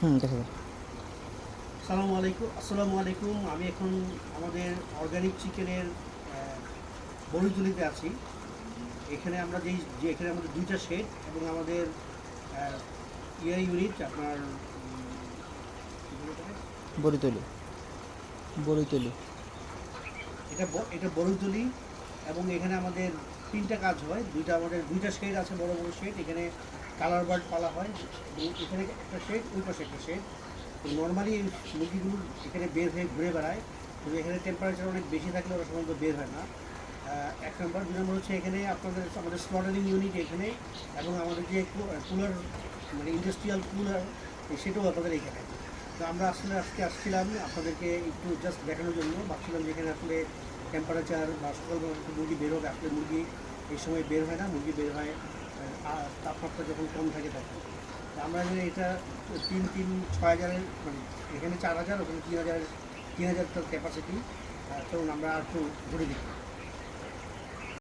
হুম দেখা যায় সালামু আলাইকুম আসসালামু আলাইকুম। আমি এখন আমাদের অর্গানিক চিকেনের বড়িতুলিতে আছি। এখানে আমরা যেই যে এখানে আমাদের দুইটা শেড এবং আমাদের ইয়ার ইউনিট আপনার? বড়িতলি। বড়িতলি। এটা এটা বড়ইতলি এবং এখানে আমাদের তিনটা কাজ হয়। দুইটা আমাদের দুইটা শেড আছে বড় বড় শেড এখানে কালার বার্ড পালা হয় এখানে একটা শেড ওই পাশে একটা শেড নর্মালি মুরগিগুলো এখানে বের হয়ে ঘুরে বেড়ায়, কিন্তু এখানে টেম্পারেচার অনেক বেশি থাকলে ওরা সাধারণত বের হয় না। এক নম্বর দুই নম্বর হচ্ছে এখানে আপনাদের, আমাদের স্লটারিং ইউনিট এখানে, এবং আমাদের যে কুলার মানে ইন্ডাস্ট্রিয়াল কুলার সেটাও আপনাদের এখানে। তো আমরা আসলে আজকে আসছিলাম আপনাদেরকে একটু জাস্ট দেখানোর জন্য। ভাবছিলাম যেখানে আসলে টেম্পারেচার বা সকালবেলা মুরগি বের হবে, আসলে মুরগি এই সময় বের হয় না, মুরগি বের হয় তাপমাত্রা যখন কম থাকে তখন। আমরা যে এটা তিন তিন, ছয় হাজারের মানে এখানে চার হাজার, ওখানে তিন হাজার তিন হাজার ক্যাপাসিটি তখন আমরা আর একটু ঘুরে দেখি